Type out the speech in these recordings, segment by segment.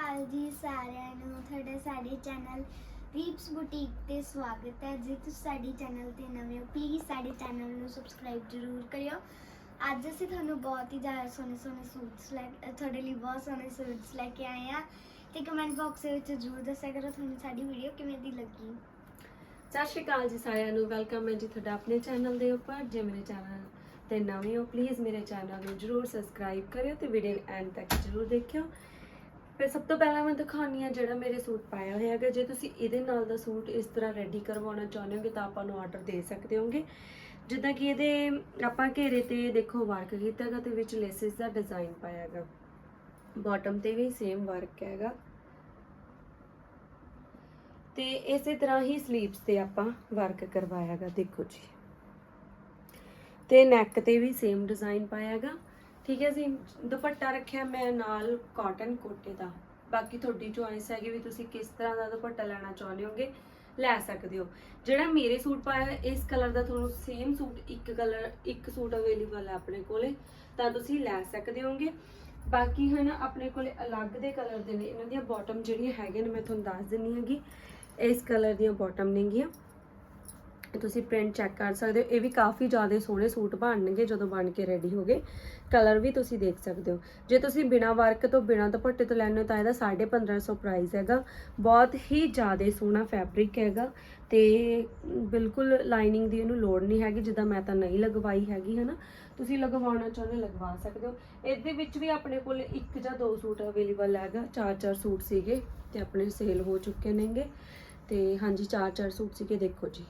ਅਕਾਲ ਜੀ ਸਾਰਿਆਂ ਨੂੰ, ਤੁਹਾਡਾ ਸਾਡੇ ਚੈਨਲ ਰੀਪਸ ਬੁਟੀਕ ਤੇ ਸਵਾਗਤ ਹੈ। ਜੇ ਤੁਸੀਂ ਸਾਡੇ ਚੈਨਲ ਤੇ ਨਵੇਂ ਹੋ ਪਲੀਜ਼ ਸਾਡੇ ਚੈਨਲ ਨੂੰ ਸਬਸਕ੍ਰਾਈਬ ਜ਼ਰੂਰ ਕਰਿਓ। ਅੱਜ ਅਸੀਂ ਤੁਹਾਨੂੰ ਬਹੁਤ ਹੀ ਜ਼ਿਆਦਾ ਸੋਹਣੇ ਸੋਹਣੇ ਸੂਟਸ ਲੈ ਤੁਹਾਡੇ ਲਈ ਬਹੁਤ ਸੋਹਣੇ ਸੂਟਸ ਲੈ ਕੇ ਆਏ ਆ ਤੇ ਕਮੈਂਟ ਬਾਕਸ ਵਿੱਚ ਜ਼ਰੂਰ ਦੱਸਿਆ ਕਰੋ ਤੁਹਾਨੂੰ ਸਾਡੀ ਵੀਡੀਓ ਕਿਵੇਂ ਦੀ ਲੱਗੀ। ਸਤਿ ਸ਼੍ਰੀ ਅਕਾਲ ਜੀ ਸਾਰਿਆਂ ਨੂੰ। ਵੈਲਕਮ ਹੈ ਜੀ ਤੁਹਾਡਾ ਆਪਣੇ ਚੈਨਲ ਦੇ ਉੱਪਰ। ਜੇ ਮੇਰੇ ਚੈਨਲ ਤੇ ਨਵੇਂ ਹੋ ਪਲੀਜ਼ ਮੇਰੇ ਚੈਨਲ ਨੂੰ ਜਰੂਰ ਸਬਸਕ੍ਰਾਈਬ ਕਰਿਓ ਤੇ ਵੀਡੀਓ ਐਂਡ ਤੱਕ ਜਰੂਰ ਦੇਖਿਓ। ਫਿਰ ਸਭ ਤੋਂ ਪਹਿਲਾਂ ਮੈਂ ਦਿਖਾਉਣੀ ਆ ਜਿਹੜਾ ਮੇਰੇ ਸੂਟ ਪਾਇਆ ਹੋਇਆ ਹੈਗਾ। ਜੇ ਤੁਸੀਂ ਇਹਦੇ ਨਾਲ ਦਾ ਸੂਟ ਇਸ ਤਰ੍ਹਾਂ ਰੈਡੀ ਕਰਵਾਉਣਾ ਚਾਹੁੰਦੇ ਹੋਗੇ ਤਾਂ ਆਪਾਂ ਨੂੰ ਆਰਡਰ ਦੇ ਸਕਦੇ ਹੋਗੇ। ਜਿੱਦਾਂ ਕਿ ਇਹਦੇ ਆਪਾਂ ਘੇਰੇ ਤੇ ਦੇਖੋ ਵਰਕ ਕੀਤਾ ਹੈਗਾ ਤੇ ਵਿੱਚ ਲੇਸਿਸ ਦਾ ਡਿਜ਼ਾਈਨ ਪਾਇਆ ਹੈਗਾ। ਬਾਟਮ ਤੇ ਵੀ ਸੇਮ ਵਰਕ ਹੈਗਾ। ਤੇ ਇਸੇ ਤਰ੍ਹਾਂ ਹੀ 슬ੀਵਸ ਤੇ ਆਪਾਂ ਵਰਕ ਕਰਵਾਇਆ ਕਰਵਾਇਆਗਾ ਦੇਖੋ ਜੀ। ਤੇ ਨੈਕ ਤੇ ਵੀ ਸੇਮ ਡਿਜ਼ਾਈਨ ਪਾਇਆਗਾ ਠੀਕ ਹੈ ਜੀ, ਦੁਪੱਟਾ ਰੱਖਿਆ ਮੈਂ ਨਾਲ ਕਾਟਨ ਕੋਟੇ ਦਾ। ਬਾਕੀ ਤੁਹਾਡੀ ਚੋਇਸ ਹੈਗੀ ਵੀ ਤੁਸੀਂ ਕਿਸ ਤਰ੍ਹਾਂ ਦਾ ਦੁਪੱਟਾ ਲੈਣਾ ਚਾਹੁੰਦੇ ਹੋਗੇ, ਲੈ ਸਕਦੇ ਹੋ। ਜਿਹੜਾ ਮੇਰੇ ਸੂਟ ਪਾਇਆ ਇਸ ਕਲਰ ਦਾ ਤੁਹਾਨੂੰ ਸੇਮ ਸੂਟ, ਇੱਕ ਕਲਰ ਇੱਕ ਸੂਟ ਅਵੇਲੇਬਲ ਹੈ ਆਪਣੇ ਕੋਲੇ, ਤਾਂ ਤੁਸੀਂ ਲੈ ਸਕਦੇ ਹੋਗੇ। ਬਾਕੀ ਹਨ ਆਪਣੇ ਕੋਲੇ ਅਲੱਗ ਦੇ ਕਲਰ ਦੇ ਨੇ, ਇਹਨਾਂ ਦੀਆਂ ਬਾਟਮ ਜਿਹੜੀਆਂ ਹੈਗੀਆਂ ਨੇ, ਮੈਂ ਤੁਹਾਨੂੰ ਦੱਸ ਦਿੰਨੀ ਹੈਗੀ, ਇਸ ਕਲਰ ਦੀਆਂ ਬਾਟਮ ਨੇਗੀਆਂ। ਤੁਸੀਂ ਪ੍ਰਿੰਟ ਚੈੱਕ ਕਰ ਸਕਦੇ ਹੋ। ਇਹ ਵੀ ਕਾਫੀ ਜ਼ਿਆਦਾ ਸੋਹਣੇ ਸੂਟ ਬਣਨਗੇ ਜਦੋਂ ਬਣ ਕੇ ਰੈਡੀ ਹੋਗੇ ਕਲਰ ਵੀ ਤੁਸੀਂ ਦੇਖ ਸਕਦੇ ਹੋ। ਜੇ ਤੁਸੀਂ ਬਿਨਾ ਵਰਕ ਤੋਂ, ਬਿਨਾ ਦੁਪੱਟੇ ਤੋਂ ਲੈਣੇ ਹੋ ਤਾਂ ਇਹਦਾ 1550 ਪ੍ਰਾਈਸ ਹੈਗਾ। ਬਹੁਤ ਹੀ ਜ਼ਿਆਦਾ ਸੋਹਣਾ ਫੈਬਰਿਕ ਹੈਗਾ ਤੇ ਬਿਲਕੁਲ ਲਾਈਨਿੰਗ ਦੀ ਇਹਨੂੰ ਲੋੜ ਨਹੀਂ ਹੈਗੀ, ਜਿੱਦਾਂ ਮੈਂ ਤਾਂ ਨਹੀਂ ਲਗਵਾਈ ਹੈਗੀ, ਹਨਾ। ਤੁਸੀਂ ਲਗਵਾਉਣਾ ਚਾਹੁੰਦੇ ਲਗਵਾ ਸਕਦੇ ਹੋ। ਇਹਦੇ ਵਿੱਚ ਵੀ ਆਪਣੇ ਕੋਲ ਇੱਕ ਜਾਂ ਦੋ ਸੂਟ ਅਵੇਲੇਬਲ ਹੈਗਾ। ਚਾਰ ਚਾਰ ਸੂਟ ਸੀਗੇ ਤੇ ਆਪਣੇ ਸੇਲ ਹੋ ਚੁੱਕੇ ਨੇਗੇ। ਤੇ ਹਾਂਜੀ ਚਾਰ ਚਾਰ ਸੂਟ ਸੀਗੇ, ਦੇਖੋ ਜੀ।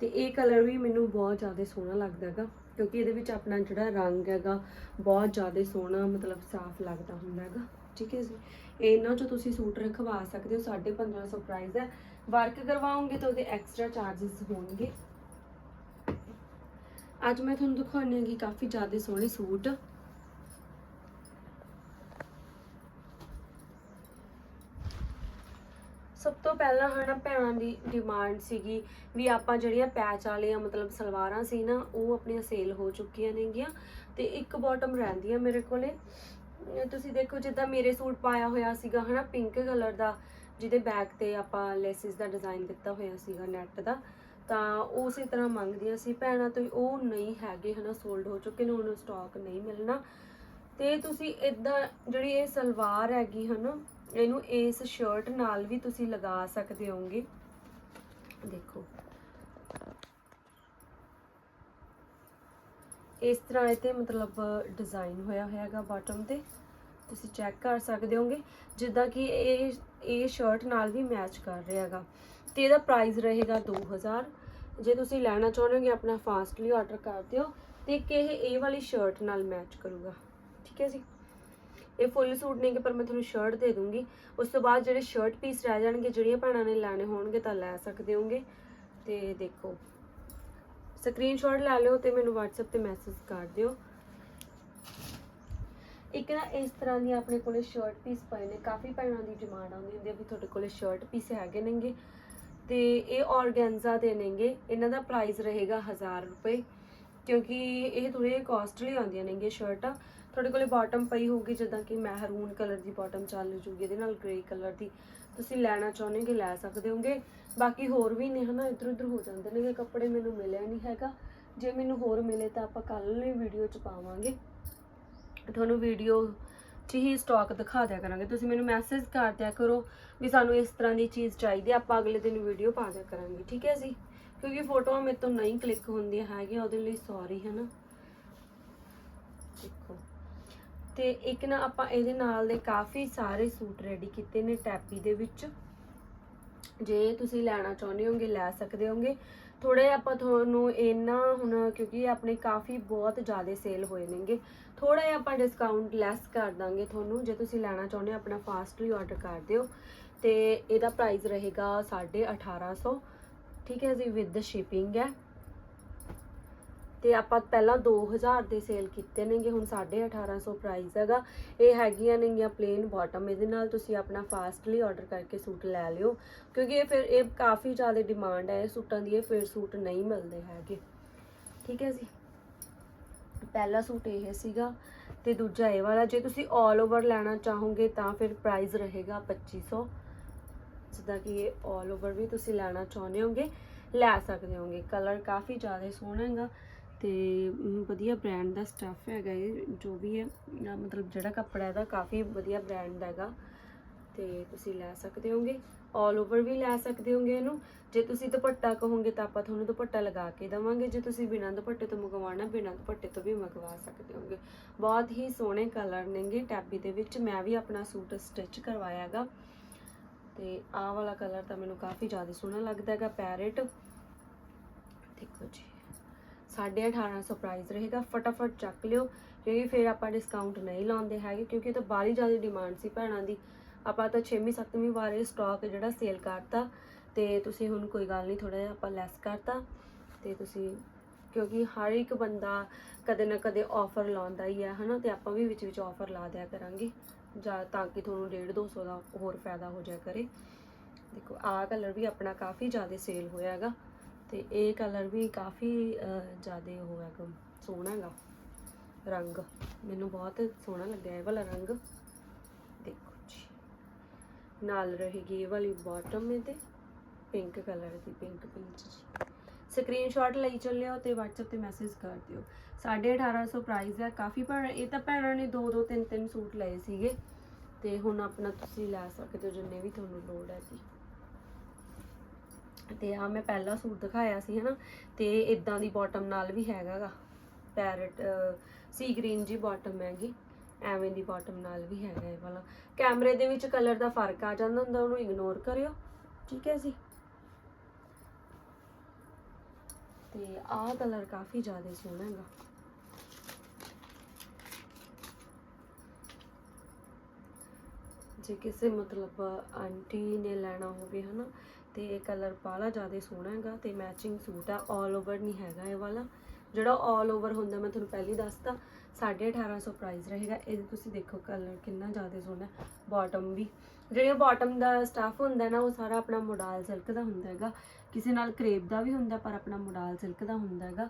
ਤੇ ਇਹ ਕਲਰ ਵੀ ਮੈਨੂੰ ਬਹੁਤ ਜ਼ਿਆਦਾ ਸੋਹਣਾ ਲੱਗਦਾ ਹੈਗਾ, ਕਿਉਂਕਿ ਇਹਦੇ ਵਿੱਚ ਆਪਣਾ ਜਿਹੜਾ ਰੰਗ ਹੈਗਾ ਬਹੁਤ ਜ਼ਿਆਦਾ ਸੋਹਣਾ ਮਤਲਬ ਸਾਫ਼ ਲੱਗਦਾ ਹੁੰਦਾ ਹੈਗਾ, ਠੀਕ ਹੈ ਜੀ? ਇਹਨਾਂ ਚੋਂ ਤੁਸੀਂ ਸੂਟ ਰਖਵਾ ਸਕਦੇ ਹੋ 1550 ਪ੍ਰਾਈਸ ਹੈ। ਵਰਕ ਕਰਵਾਓਗੇ ਤਾਂ ਉਹਦੇ ਐਕਸਟਰਾ ਚਾਰजेस ਹੋਣਗੇ। ਅੱਜ ਮੈਂ ਤੁਹਾਨੂੰ ਦਿਖਾਉਣੀ ਹੈਗੀ ਕਾਫੀ ਜ਼ਿਆਦਾ ਸੋਹਣੇ ਸੂਟ। ਸਭ ਤੋਂ ਪਹਿਲਾਂ ਹਨਾ ਭੈਣਾਂ ਦੀ ਡਿਮਾਂਡ ਸੀਗੀ ਵੀ ਆਪਾਂ ਜਿਹੜੀਆਂ ਪੈਚ ਵਾਲੀਆਂ ਮਤਲਬ ਸਲਵਾਰਾਂ ਸੀ ਨਾ, ਉਹ ਆਪਣੀਆਂ ਸੇਲ ਹੋ ਚੁੱਕੀਆਂ ਨੇਗੀਆਂ ਤੇ ਇੱਕ ਬਾਟਮ ਰਹਿੰਦੀ ਆ ਮੇਰੇ ਕੋਲੇ। ਤੁਸੀਂ ਦੇਖੋ ਜਿੱਦਾਂ ਮੇਰੇ ਸੂਟ ਪਾਇਆ ਹੋਇਆ ਸੀਗਾ ਹਨਾ ਪਿੰਕ ਕਲਰ ਦਾ, ਜਿਹਦੇ ਬੈਕ ਤੇ ਆਪਾਂ ਲੈਸਿਸ ਦਾ ਡਿਜ਼ਾਈਨ ਦਿੱਤਾ ਹੋਇਆ ਸੀਗਾ ਨੈਟ ਦਾ, ਤਾਂ ਉਸੇ ਤਰ੍ਹਾਂ ਮੰਗਦੀਆਂ ਸੀ ਭੈਣਾਂ ਤੋਂ ਉਹ ਨਹੀਂ ਹੈਗੇ ਹਨਾ ਸੋਲਡ ਹੋ ਚੁੱਕੇ ਨੇ ਉਹਨੂੰ ਸਟਾਕ ਨਹੀਂ ਮਿਲਣਾ। ਤੇ ਤੁਸੀਂ ਇਦਾਂ ਜਿਹੜੀ ਇਹ ਸਲਵਾਰ ਹੈਗੀ ਹਨਾ ਇਹਨੂੰ ਇਸ ਸ਼ਰਟ ਨਾਲ ਵੀ ਤੁਸੀਂ ਲਗਾ ਸਕਦੇ ਹੋਗੇ ਦੇਖੋ। ਇਸ ਤਰ੍ਹਾਂ ਇਹ ਤੇ ਮਤਲਬ ਡਿਜ਼ਾਈਨ ਹੋਇਆ ਹੋਇਆ ਹੈਗਾ ਬਾਟਮ ਤੇ। ਤੁਸੀਂ ਚੈੱਕ ਕਰ ਸਕਦੇ ਹੋਗੇ ਜਿੱਦਾਂ ਕਿ ਇਹ ਇਹ ਸ਼ਰਟ ਨਾਲ ਵੀ ਮੈਚ ਕਰ ਰਿਹਾ ਹੈਗਾ ਤੇ ਇਹਦਾ ਪ੍ਰਾਈਸ ਰਹੇਗਾ 2000 ਜੇ ਤੁਸੀਂ ਲੈਣਾ ਚਾਹੁੰਦੇ ਹੋਗੇ ਆਪਣਾ ਫਾਸਟਲੀ ਆਰਡਰ ਕਰ ਦਿਓ। ਤੇ ਕਿ ਇਹ ਇਹ ਵਾਲੀ ਸ਼ਰਟ ਨਾਲ ਮੈਚ ਕਰੂਗਾ। ਠੀਕ ਹੈ ਜੀ? ਇਹ ਫੁੱਲ ਸੂਟ ਨਹੀਂ ਕਿ ਪਰ ਮੈਂ ਤੁਹਾਨੂੰ ਸ਼ਰਟ ਦੇ ਦੂੰਗੀ। ਉਸ ਤੋਂ ਬਾਅਦ ਜਿਹੜੇ ਸ਼ਰਟ ਪੀਸ ਰਹਿ ਜਾਣਗੇ, ਜਿਹੜੀਆਂ ਭੈਣਾਂ ਨੇ ਲੈਣੇ ਹੋਣਗੇ ਤਾਂ ਲੈ ਸਕਦੇ ਹੋਗੇ ਤੇ ਦੇਖੋ ਸਕਰੀਨਸ਼ਾਟ ਲੈ ਲਿਓ ਤੇ ਮੈਨੂੰ WhatsApp ਤੇ ਮੈਸੇਜ ਕਰ ਦਿਓ। ਇੱਕ ਨਾ ਇਸ ਤਰ੍ਹਾਂ ਦੀ ਆਪਣੇ ਕੋਲੇ ਸ਼ਰਟ ਪੀਸ ਪਏ ਨੇ। ਕਾਫੀ ਭੈਣਾਂ ਦੀ ਡਿਮਾਂਡ ਆਉਂਦੀ ਹੁੰਦੀ ਹੈ ਵੀ ਤੁਹਾਡੇ ਕੋਲੇ ਸ਼ਰਟ ਪੀਸ ਹੈਗੇ ਨੇਗੇ। ਤੇ ਇਹ ਔਰਗੈਂਜ਼ਾ ਦੇ ਨੇਗੇ। ਇਹਨਾਂ ਦਾ ਪ੍ਰਾਈਸ ਰਹੇਗਾ 1000 ਰੁਪਏ। ਕਿਉਂਕਿ ਇਹ ਥੋੜੇ ਕਾਸਟਲੀ ਆਉਂਦੀਆਂ ਨੇਗੇ ਸ਼ਰਟਾਂ ਤੁਹਾਡੇ ਕੋਲੇ ਬਾਟਮ ਪਈ ਹੋਊਗੀ, ਜਿੱਦਾਂ ਕਿ ਮਹਿਰੂਨ ਕਲਰ ਦੀ ਬਾਟਮ ਚੱਲ ਜੂਗੀ, ਇਹਦੇ ਨਾਲ ਗ੍ਰੇ ਕਲਰ ਦੀ। ਤੁਸੀਂ ਲੈਣਾ ਚਾਹੁੰਦੇ ਕਿ ਲੈ ਸਕਦੇ ਹੋਗੇ। ਬਾਕੀ ਹੋਰ ਵੀ ਨੇ ਹਨਾ ਇਧਰ ਉਧਰ ਹੋ ਜਾਂਦੇ ਨੇਗੇ ਕੱਪੜੇ, ਮੈਨੂੰ ਮਿਲਿਆ ਨਹੀਂ ਹੈਗਾ। ਜੇ ਮੈਨੂੰ ਹੋਰ ਮਿਲੇ ਤਾਂ ਆਪਾਂ ਕੱਲ ਲਈ ਵੀਡੀਓ ਚ ਪਾਵਾਂਗੇ। ਤੁਹਾਨੂੰ ਵੀਡੀਓ 'ਚ ਹੀ ਸਟਾਕ ਦਿਖਾ ਦਿਆ ਕਰਾਂਗੇ। ਤੁਸੀਂ ਮੈਨੂੰ ਮੈਸੇਜ ਕਰ ਦਿਆ ਕਰੋ ਵੀ ਸਾਨੂੰ ਇਸ ਤਰ੍ਹਾਂ ਦੀ ਚੀਜ਼ ਚਾਹੀਦੀ ਹੈ, ਆਪਾਂ ਅਗਲੇ ਦਿਨ ਵੀਡੀਓ ਪਾ ਦਿਆ ਕਰਾਂਗੇ। ਠੀਕ ਹੈ ਜੀ? ਕਿਉਂਕਿ ਫੋਟੋਆਂ ਮੇਰੇ ਤੋਂ ਨਹੀਂ ਕਲਿੱਕ ਹੁੰਦੀਆਂ ਹੈਗੀਆਂ, ਉਹਦੇ ਲਈ ਸੌਰੀ ਹੈ ਨਾ ਦੇਖੋ। ਤੇ ਇੱਕ ਨਾ ਆਪਾਂ ਇਹਦੇ ਨਾਲ ਦੇ ਕਾਫੀ ਸਾਰੇ ਸੂਟ ਰੈਡੀ ਕੀਤੇ ਨੇ ਟੈਪੀ ਦੇ ਵਿੱਚ। ਜੇ ਤੁਸੀਂ ਲੈਣਾ ਚਾਹੁੰਦੇ ਹੋਗੇ, ਲੈ ਸਕਦੇ ਹੋਗੇ। ਥੋੜੇ ਆਪਾਂ ਤੁਹਾਨੂੰ ਇਹਨਾਂ ਹੁਣ ਕਿਉਂਕਿ ਆਪਣੇ ਕਾਫੀ ਬਹੁਤ ਜ਼ਿਆਦਾ ਸੇਲ ਹੋਏ ਨੇਗੇ। ਥੋੜਾ ਜਿਹਾ ਆਪਾਂ ਡਿਸਕਾਊਂਟ ਲੈਸ ਕਰ ਦਾਂਗੇ ਤੁਹਾਨੂੰ। ਜੇ ਤੁਸੀਂ ਲੈਣਾ ਚਾਹੁੰਦੇ ਹੋ, ਆਪਣਾ ਫਾਸਟਲੀ ਆਰਡਰ ਕਰ ਦਿਓ। ਤੇ ਇਹਦਾ ਪ੍ਰਾਈਸ ਰਹੇਗਾ 1850 ਠੀਕ ਹੈ ਜੀ ਵਿਦ ਸ਼ਿਪਿੰਗ ਹੈ। ਤੇ ਆਪਾਂ ਪਹਿਲਾਂ 2000 ਦੇ ਸੇਲ ਕੀਤੇ ਨੇਗੇ, ਹੁਣ 1850 ਪ੍ਰਾਈਸ ਹੈਗਾ। ਇਹ ਹੈਗੀਆਂ ਨੇਗੀਆਂ ਪਲੇਨ ਬਾਟਮ ਇਹਦੇ ਨਾਲ ਤੁਸੀਂ ਆਪਣਾ ਫਾਸਟਲੀ ਆਰਡਰ ਕਰਕੇ ਸੂਟ ਲੈ ਲਿਓ। ਕਿਉਂਕਿ ਇਹ ਫਿਰ, ਇਹ ਕਾਫੀ ਜ਼ਿਆਦਾ ਡਿਮਾਂਡ ਹੈ, ਇਹ ਸੂਟਾਂ ਦੀ, ਇਹ ਫਿਰ ਸੂਟ ਨਹੀਂ ਮਿਲਦੇ ਹੈਗੇ। ਠੀਕ ਹੈ ਜੀ। ਪਹਿਲਾ ਸੂਟ ਇਹ ਸੀਗਾ, ਤੇ ਦੂਜਾ ਇਹ ਵਾਲਾ। ਜੇ ਤੁਸੀਂ 올 ਓਵਰ ਲੈਣਾ ਚਾਹੋਗੇ ਤਾਂ ਫਿਰ ਪ੍ਰਾਈਸ ਰਹੇਗਾ 2500 ਜਿੱਦਾਂ ਕਿ ਇਹ 올 ਓਵਰ ਵੀ ਤੁਸੀਂ ਲੈਣਾ ਚਾਹੁੰਦੇ ਹੋਗੇ, ਲੈ ਸਕਦੇ ਹੋਗੇ। ਕਲਰ ਕਾਫੀ ਜ਼ਿਆਦਾ ਸੋਹਣਾ ਹੈਗਾ ਤੇ ਵਧੀਆ ਬ੍ਰਾਂਡ ਦਾ ਸਟੱਫ ਹੈਗਾ ਇਹ, ਜੋ ਵੀ ਹੈ। ਮਤਲਬ ਜਿਹੜਾ ਕੱਪੜਾ ਇਹਦਾ ਕਾਫੀ ਵਧੀਆ ਬ੍ਰਾਂਡ ਦਾ ਹੈਗਾ। ਤੇ ਤੁਸੀਂ ਲੈ ਸਕਦੇ ਹੋਗੇ 올 ਓਵਰ ਵੀ ਲੈ ਸਕਦੇ ਹੋਗੇ ਇਹਨੂੰ। ਜੇ ਤੁਸੀਂ ਦੁਪੱਟਾ ਕਹੋਗੇ ਤਾਂ ਆਪਾਂ ਤੁਹਾਨੂੰ ਦੁਪੱਟਾ ਲਗਾ ਕੇ ਦੇਵਾਂਗੇ। ਜੇ ਤੁਸੀਂ ਬਿਨਾਂ ਦੁਪੱਟੇ ਤੋਂ ਮੰਗਵਾਉਣਾ, ਬਿਨਾਂ ਦੁਪੱਟੇ ਤੋਂ ਵੀ ਮੰਗਵਾ ਸਕਦੇ ਹੋਗੇ। ਬਹੁਤ ਹੀ ਸੋਹਣੇ ਕਲਰ ਨੇਗੇ ਟੈਬੀ ਦੇ ਵਿੱਚ। ਮੈਂ ਵੀ ਆਪਣਾ ਸੂਟ ਸਟਿਚ ਕਰਵਾਇਆ ਹੈਗਾ। ਤੇ ਆਹ ਵਾਲਾ ਕਲਰ ਤਾਂ ਮੈਨੂੰ ਕਾਫੀ ਜ਼ਿਆਦਾ ਸੋਹਣਾ ਲੱਗਦਾ ਹੈਗਾ ਪੈਰਟ ਦੇਖੋ ਜੀ 1850 ਪ੍ਰਾਈਸ ਰਹੇਗਾ, ਫਟਾਫਟ ਚੱਕ ਲਿਓ। ਕਿਉਂਕਿ ਫਿਰ ਆਪਾਂ ਡਿਸਕਾਊਂਟ ਨਹੀਂ ਲਾਉਂਦੇ ਹੈਗੇ, ਕਿਉਂਕਿ ਇਹ ਤਾਂ ਬਾਹਲੀ ਜ਼ਿਆਦਾ ਡਿਮਾਂਡ ਸੀ ਭੈਣਾਂ ਦੀ। ਆਪਾਂ ਤਾਂ 6ਵੀਂ 7ਵੀਂ ਵਾਰ ਇਹ ਸਟਾਕ ਜਿਹੜਾ ਸੇਲ ਕਰਤਾ, ਤੇ ਤੁਸੀਂ ਹੁਣ ਕੋਈ ਗੱਲ ਨਹੀਂ ਥੋੜਾ ਜਿਹਾ ਆਪਾਂ ਲੈਸ ਕਰਤਾ, ਤੇ ਤੁਸੀਂ ਕਿਉਂਕਿ ਹਰ ਇੱਕ ਬੰਦਾ ਕਦੇ ਨਾ ਕਦੇ ਆਫਰ ਲਾਉਂਦਾ ਹੀ ਹੈ, ਹਨਾ? ਤੇ ਆਪਾਂ ਵੀ ਵਿੱਚ ਵਿੱਚ ਆਫਰ ਲਾ ਦਿਆ ਕਰਾਂਗੇ। ਜਾਂ ਤਾਂ ਕਿ ਤੁਹਾਨੂੰ 1.5 200 ਦਾ ਹੋਰ ਫਾਇਦਾ ਹੋ ਜਾਇਆ ਕਰੇ। ਦੇਖੋ, ਆਹ ਕਲਰ ਵੀ ਆਪਣਾ ਕਾਫੀ ਜ਼ਿਆਦਾ ਸੇਲ ਹੋਇਆ ਹੈਗਾ। ਤੇ ਇਹ ਕਲਰ ਵੀ ਕਾਫੀ ਜ਼ਿਆਦਾ ਉਹ ਹੈਗਾ, ਸੋਹਣਾ ਹੈਗਾ। ਰੰਗ, ਮੈਨੂੰ ਬਹੁਤ ਸੋਹਣਾ ਲੱਗਿਆ ਇਹ ਵਾਲਾ ਰੰਗ। ਦੇਖੋ ਜੀ। ਨਾਲ ਰਹੇਗੀ ਇਹ ਵਾਲੀ ਬਾਟਮ ਇਹਦੇ ਪਿੰਕ ਕਲਰ ਦੀ ਪਿੰਕ ਪਿੰਚ ਜੀ। ਸਕਰੀਨਸ਼ਾਟ ਲਈ ਚੱਲਿਓ ਤੇ WhatsApp ਤੇ ਮੈਸੇਜ ਕਰ ਦਿਓ। 1850 ਪ੍ਰਾਈਸ ਹੈ ਕਾਫੀ ਭੈਣ, ਇਹ ਤਾਂ ਭੈਣਾਂ ਨੇ ਦੋ ਦੋ, ਤਿੰਨ ਤਿੰਨ ਸੂਟ ਲਏ ਸੀਗੇ। ਤੇ ਹੁਣ ਆਪਣਾ ਤੁਸੀਂ ਲੈ ਸਕਦੇ ਹੋ ਜਿੰਨੇ ਵੀ ਤੁਹਾਨੂੰ ਲੋੜ ਹੈ ਜੀ। ਤੇ ਆ ਮੈਂ ਪਹਿਲਾ ਸੂਟ ਦਿਖਾਇਆ ਸੀ, ਹਨਾ? ਤੇ ਇਦਾਂ ਦੀ ਬਾਟਮ ਨਾਲ ਵੀ ਹੈਗਾਗਾ ਪੈਰਟ ਸੀ ਗ੍ਰੀਨ ਜੀ ਬਾਟਮ ਹੈਗੀ। ਐਵੇਂ ਦੀ ਬਾਟਮ ਨਾਲ ਵੀ ਹੈਗਾ ਇਹ ਵਾਲਾ। ਕੈਮਰੇ ਦੇ ਵਿੱਚ ਕਲਰ ਦਾ ਫ਼ਰਕ ਆ ਜਾਂਦਾ ਹੁੰਦਾ, ਉਹਨੂੰ ਇਗਨੋਰ ਕਰਿਓ। ਠੀਕ ਹੈ ਜੀ? ਤੇ ਆਹ ਕਲਰ ਕਾਫੀ ਜ਼ਿਆਦਾ ਸੋਹਣਾ ਹੈਗਾ। ਜੇ ਕਿਸੇ ਮਤਲਬ ਆਂਟੀ ਨੇ ਲੈਣਾ ਹੋਵੇ ਹਨਾ, ਤੇ ਇਹ ਕਲਰ ਬਾਹਲਾ ਜ਼ਿਆਦਾ ਸੋਹਣਾ ਹੈਗਾ ਤੇ ਮੈਚਿੰਗ ਸੂਟ ਆ 올 ਓਵਰ ਨਹੀਂ ਹੈਗਾ ਇਹ ਵਾਲਾ। ਜਿਹੜਾ 올 ਓਵਰ ਹੁੰਦਾ, ਮੈਂ ਤੁਹਾਨੂੰ ਪਹਿਲੀ ਦੱਸਤਾ 1850 ਪ੍ਰਾਈਸ ਰਹੇਗਾ। ਇਹ ਤੁਸੀਂ ਦੇਖੋ ਕਲਰ ਕਿੰਨਾ ਜ਼ਿਆਦਾ ਸੋਹਣਾ ਬਾਟਮ ਵੀ। ਜਿਹੜਾ ਬਾਟਮ ਦਾ ਸਟਾਫ ਹੁੰਦਾ ਨਾ, ਉਹ ਸਾਰਾ ਆਪਣਾ ਮੋਡਾਲ ਸਿਲਕ ਦਾ ਹੁੰਦਾ ਹੈਗਾ। ਕਿਸੇ ਨਾਲ ਕਰੇਪ ਦਾ ਵੀ ਹੁੰਦਾ, ਪਰ ਆਪਣਾ ਮੋਡਾਲ ਸਿਲਕ ਦਾ ਹੁੰਦਾ ਹੈਗਾ।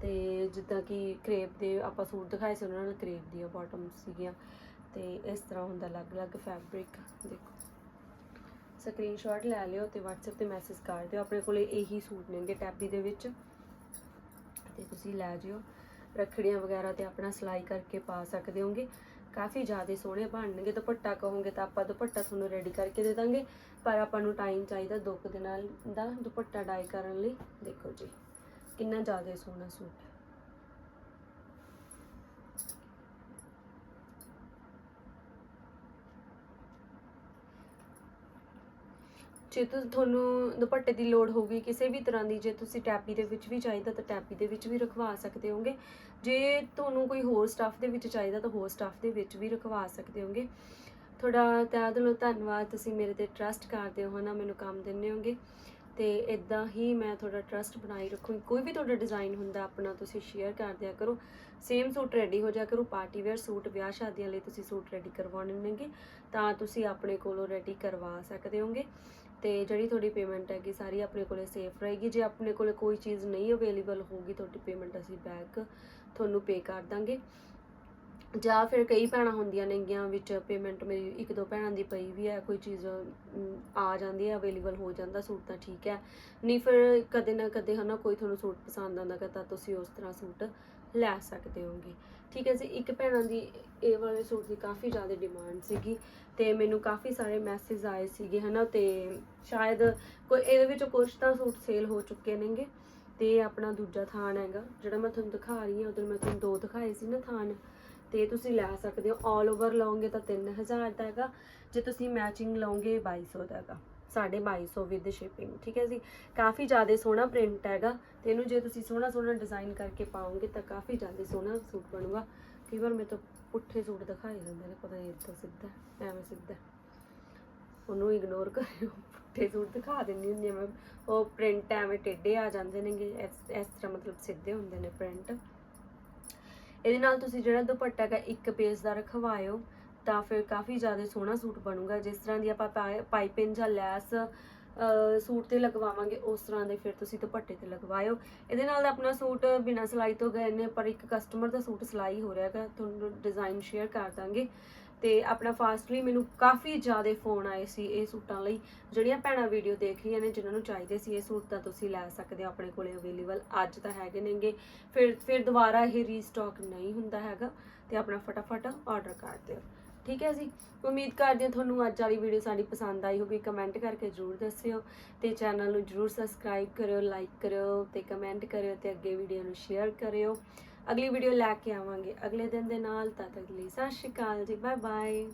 ਤੇ ਜਿੱਦਾਂ ਕਿ ਕਰੇਪ ਦੇ ਆਪਾਂ ਸੂਟ ਦਿਖਾਏ ਸੀ, ਉਹਨਾਂ ਨਾਲ ਕਰੇਪ ਦੀਆਂ ਬਾਟਮ ਸੀਗੀਆਂ। ਤੇ ਇਸ ਤਰ੍ਹਾਂ ਹੁੰਦਾ ਅਲੱਗ-ਅਲੱਗ ਫੈਬਰਿਕ ਦੇਖੋ। ਸਕਰੀਨਸ਼ਾਟ ਲੈ ਲਿਓ ਤੇ WhatsApp ਤੇ ਮੈਸੇਜ ਕਰ ਦਿਓ। ਆਪਣੇ ਕੋਲੇ ਇਹੀ ਸੂਟ ਨੇਗੇ ਟੈਬੀ ਦੇ ਵਿੱਚ। ਤੇ ਤੁਸੀਂ ਲੈ ਜਿਓ। ਰੱਖੜੀਆਂ ਵਗੈਰਾ ਤੇ ਆਪਣਾ ਸਿਲਾਈ ਕਰਕੇ ਪਾ ਸਕਦੇ ਹੋਗੇ। ਕਾਫੀ ਜ਼ਿਆਦਾ ਸੋਹਣੇ ਬਣਨਗੇ, ਦੁਪੱਟਾ ਕਹੋਗੇ ਤਾਂ ਆਪਾਂ ਦੁਪੱਟਾ ਤੁਹਾਨੂੰ ਰੈਡੀ ਕਰਕੇ ਦੇ ਦਾਂਗੇ। ਪਰ ਆਪਾਂ ਨੂੰ ਟਾਈਮ ਚਾਹੀਦਾ ਦੋ ਕੁ ਦਿਨਾਂ ਦਾ ਦੁਪੱਟਾ ਡਾਈ ਕਰਨ ਲਈ। ਦੇਖੋ ਜੀ, ਕਿੰਨਾ ਜ਼ਿਆਦਾ ਸੋਹਣਾ ਸੂਟ ਹੈ। ਜੇ ਤੁਹਾਨੂੰ ਦੁਪੱਟੇ ਦੀ ਲੋੜ ਹੋਊਗੀ ਕਿਸੇ ਵੀ ਤਰ੍ਹਾਂ ਦੀ, ਜੇ ਤੁਸੀਂ ਟੈਪੀ ਦੇ ਵਿੱਚ ਵੀ ਚਾਹੀਦਾ ਤਾਂ ਟੈਪੀ ਦੇ ਵਿੱਚ ਵੀ ਰਖਵਾ ਸਕਦੇ ਹੋਗੇ ਜੇ ਤੁਹਾਨੂੰ ਕੋਈ ਹੋਰ ਸਟਾਫ ਦੇ ਵਿੱਚ ਚਾਹੀਦਾ ਤਾਂ ਹੋਰ ਸਟਾਫ ਦੇ ਵਿੱਚ ਵੀ ਰਖਵਾ ਸਕਦੇ ਹੋਗੇ ਤੁਹਾਡਾ ਤਹਿ ਦਿਲੋਂ ਧੰਨਵਾਦ, ਤੁਸੀਂ ਮੇਰੇ ਤੇ ਟਰਸਟ ਕਰਦੇ ਹੋ ਨਾ ਮੈਨੂੰ ਕੰਮ ਦਿੰਦੇ ਹੋਗੇ ਤੇ ਇਦਾਂ ਹੀ ਮੈਂ ਤੁਹਾਡਾ ਟਰਸਟ ਬਣਾਈ ਰੱਖੂੰਗੀ। ਕੋਈ ਵੀ ਤੁਹਾਡਾ ਡਿਜ਼ਾਈਨ ਹੁੰਦਾ, ਆਪਣਾ ਤੁਸੀਂ ਸ਼ੇਅਰ ਕਰ ਦਿਆ ਕਰੋ। ਸੇਮ ਸੂਟ ਰੈਡੀ ਹੋ ਜਾ ਕਰੋ। ਪਾਰਟੀ ਵੇਅਰ ਸੂਟ ਵਿਆਹ ਸ਼ਾਦੀਆਂ ਲਈ ਤੁਸੀਂ ਸੂਟ ਰੈਡੀ ਕਰਵਾਉਣੇ ਨੇਗੇ, ਤਾਂ ਤੁਸੀਂ ਆਪਣੇ ਕੋਲੋਂ ਰੈਡੀ ਕਰਵਾ ਸਕਦੇ ਹੋਗੇ। ਤੇ ਜਿਹੜੀ ਤੁਹਾਡੀ ਪੇਮੈਂਟ ਹੈਗੀ, ਸਾਰੀ ਆਪਣੇ ਕੋਲੇ ਸੇਫ ਰਹੇਗੀ। ਜੇ ਆਪਣੇ ਕੋਲੇ ਕੋਈ ਚੀਜ਼ ਨਹੀਂ ਅਵੇਲੇਬਲ ਹੋਊਗੀ, ਤੁਹਾਡੀ ਪੇਮੈਂਟ ਅਸੀਂ ਬੈਕ ਤੁਹਾਨੂੰ ਪੇ ਕਰ ਦਾਂਗੇ। ਜਾਂ ਫਿਰ ਕਈ ਭੈਣਾਂ ਹੁੰਦੀਆਂ ਨੇਗੀਆਂ ਵਿੱਚ ਪੇਮੈਂਟ ਮੇਰੀ ਇੱਕ ਦੋ ਭੈਣਾਂ ਦੀ ਪਈ ਵੀ ਹੈ, ਕੋਈ ਚੀਜ਼ ਆ ਜਾਂਦੀ ਹੈ ਅਵੇਲੇਬਲ ਹੋ ਜਾਂਦਾ, ਸੂਟ ਤਾਂ ਠੀਕ ਹੈ। ਨਹੀਂ ਫਿਰ ਕਦੇ ਨਾ ਕਦੇ ਹਨਾ, ਕੋਈ ਤੁਹਾਨੂੰ ਸੂਟ ਪਸੰਦ ਆਉਂਦਾ ਗਾ ਤਾਂ ਤੁਸੀਂ ਉਸ ਤਰ੍ਹਾਂ ਸੂਟ ਲੈ ਸਕਦੇ ਹੋਗੇ ਠੀਕ ਹੈ ਜੀ, ਇੱਕ ਭੈਣਾਂ ਦੀ ਇਹ ਵਾਲੇ ਸੂਟ ਦੀ ਕਾਫੀ ਜ਼ਿਆਦਾ ਡਿਮਾਂਡ ਸੀਗੀ ਤੇ ਮੈਨੂੰ ਕਾਫੀ ਸਾਰੇ ਮੈਸੇਜ ਆਏ ਸੀਗੇ ਹਨਾ ਤੇ ਸ਼ਾਇਦ ਕੋਈ ਇਹਦੇ ਵਿੱਚੋਂ ਕੁਝ ਤਾਂ ਸੂਟ ਸੇਲ ਹੋ ਚੁੱਕੇ ਨੇਗੇ ਤੇ ਆਪਣਾ ਦੂਜਾ ਥਾਨ ਹੈਗਾ। ਜਿਹੜਾ ਮੈਂ ਤੁਹਾਨੂੰ ਦਿਖਾ ਰਹੀ ਹਾਂ ਉਦੋਂ ਮੈਂ ਤੁਹਾਨੂੰ ਦੋ ਦਿਖਾਏ ਸੀ ਨਾ ਥਾਨ। ਤੇ ਤੁਸੀਂ ਲੈ ਸਕਦੇ ਹੋ। 올 ਓਵਰ ਲਓਗੇ ਤਾਂ 3000 ਦਾ ਹੈਗਾ। ਜੇ ਤੁਸੀਂ ਮੈਚਿੰਗ ਲਓਗੇ 2200 ਦਾ ਹੈਗਾ। 2250 ਵਿਦ ਸ਼ਿਪਿੰਗ ਠੀਕ ਹੈ ਜੀ? ਕਾਫੀ ਜ਼ਿਆਦਾ ਸੋਹਣਾ ਪ੍ਰਿੰਟ ਹੈਗਾ। ਤੇ ਇਹਨੂੰ ਜੇ ਤੁਸੀਂ ਸੋਹਣਾ ਸੋਹਣਾ ਡਿਜ਼ਾਈਨ ਕਰਕੇ ਪਾਓਗੇ ਤਾਂ ਕਾਫੀ ਜ਼ਿਆਦਾ ਸੋਹਣਾ ਸੂਟ ਬਣੂਗਾ। ਕਈ ਵਾਰ ਮੇਰੇ ਤੋਂ ਪੁੱਠੇ ਸੂਟ ਦਿਖਾਏ ਜਾਂਦੇ ਨੇ, ਪਤਾ ਨਹੀਂ ਇੱਦਾਂ ਸਿੱਧਾ ਐਵੇਂ ਸਿੱਧਾ ਉਹਨੂੰ ਇਗਨੋਰ ਕਰਿਓ। ਪੁੱਠੇ ਸੂਟ ਦਿਖਾ ਦਿੰਦੀ ਹੁੰਦੀ ਹਾਂ ਮੈਂ। ਉਹ ਪ੍ਰਿੰਟ ਐਵੇਂ ਟੇਢੇ ਆ ਜਾਂਦੇ ਨੇਗੇ। ਇਸ ਤਰ੍ਹਾਂ ਮਤਲਬ ਸਿੱਧੇ ਹੁੰਦੇ ਨੇ ਪ੍ਰਿੰਟ ਇਹਦੇ ਨਾਲ ਤੁਸੀਂ ਜਿਹੜਾ ਦੁਪੱਟਾ ਹੈਗਾ, ਇੱਕ ਪੇਜ ਦਾ ਰਖਵਾਇਓ, ਤਾਂ ਫਿਰ ਕਾਫੀ ਜ਼ਿਆਦਾ ਸੋਹਣਾ ਸੂਟ ਬਣੂਗਾ। ਜਿਸ ਤਰ੍ਹਾਂ ਦੀ ਆਪਾਂ ਪਾਈਪਿੰਗ ਜਾਂ ਲੈਸ ਸੂਟ ਤੇ ਲਗਵਾਵਾਂਗੇ, ਉਸ ਤਰ੍ਹਾਂ ਦੇ ਫਿਰ ਤੁਸੀਂ ਦੁਪੱਟੇ ਤੇ ਲਗਵਾਇਓ। ਇਹਦੇ ਨਾਲ ਆਪਣਾ ਸੂਟ ਬਿਨਾਂ ਸਿਲਾਈ ਤੋਂ ਗਏ ਨੇ, ਪਰ ਇੱਕ ਕਸਟਮਰ ਦਾ ਸੂਟ ਸਿਲਾਈ ਹੋ ਰਿਹਾ ਹੈਗਾ, ਤੁਹਾਨੂੰ ਡਿਜ਼ਾਈਨ ਸ਼ੇਅਰ ਕਰ ਦਾਂਗੇ। ਤੇ ਆਪਣਾ ਫਾਸਟਲੀ ਮੈਨੂੰ ਕਾਫੀ ਜ਼ਿਆਦਾ ਫੋਨ ਆਏ ਸੀ ਇਹ ਸੂਟਾਂ ਲਈ, ਜਿਹੜੀਆਂ ਭੈਣਾਂ ਵੀਡੀਓ ਦੇਖ ਰਹੀਆਂ ਨੇ, ਜਿਨ੍ਹਾਂ ਨੂੰ ਚਾਹੀਦੇ ਸੀ ਇਹ ਸੂਟ ਤਾਂ ਤੁਸੀਂ ਲੈ ਸਕਦੇ ਹੋ, ਆਪਣੇ ਕੋਲੇ ਅਵੇਲੇਬਲ ਅੱਜ ਤਾਂ ਹੈਗੇ ਨੇਗੇ। ਫਿਰ ਫਿਰ ਦੁਬਾਰਾ ਇਹ ਰੀਸਟਾਕ ਨਹੀਂ ਹੁੰਦਾ ਹੈਗਾ ਤੇ ਆਪਣਾ ਫਟਾਫਟ ਆਰਡਰ ਕਰ ਦਿਓ। ਠੀਕ ਹੈ ਜੀ? ਉਮੀਦ ਕਰਦੇ ਹਾਂ ਤੁਹਾਨੂੰ ਅੱਜ ਵਾਲੀ ਵੀਡੀਓ ਸਾਡੀ ਪਸੰਦ ਆਈ ਹੋਵੇ ਕਮੈਂਟ ਕਰਕੇ ਜਰੂਰ ਦੱਸਿਓ ਤੇ ਚੈਨਲ ਨੂੰ ਜਰੂਰ ਸਬਸਕ੍ਰਾਈਬ ਕਰਿਓ ਲਾਈਕ ਕਰਿਓ ਤੇ ਕਮੈਂਟ ਕਰਿਓ ਤੇ ਅੱਗੇ ਵੀਡੀਓ ਨੂੰ ਸ਼ੇਅਰ ਕਰਿਓ। ਅਗਲੀ ਵੀਡੀਓ ਲੈ ਕੇ ਆਵਾਂਗੇ। ਅਗਲੇ ਦਿਨ ਦੇ ਨਾਲ ਤਦ ਤੱਕ ਲਈ ਸਤਿ ਸ਼੍ਰੀ ਅਕਾਲ ਜੀ ਬਾਏ ਬਾਏ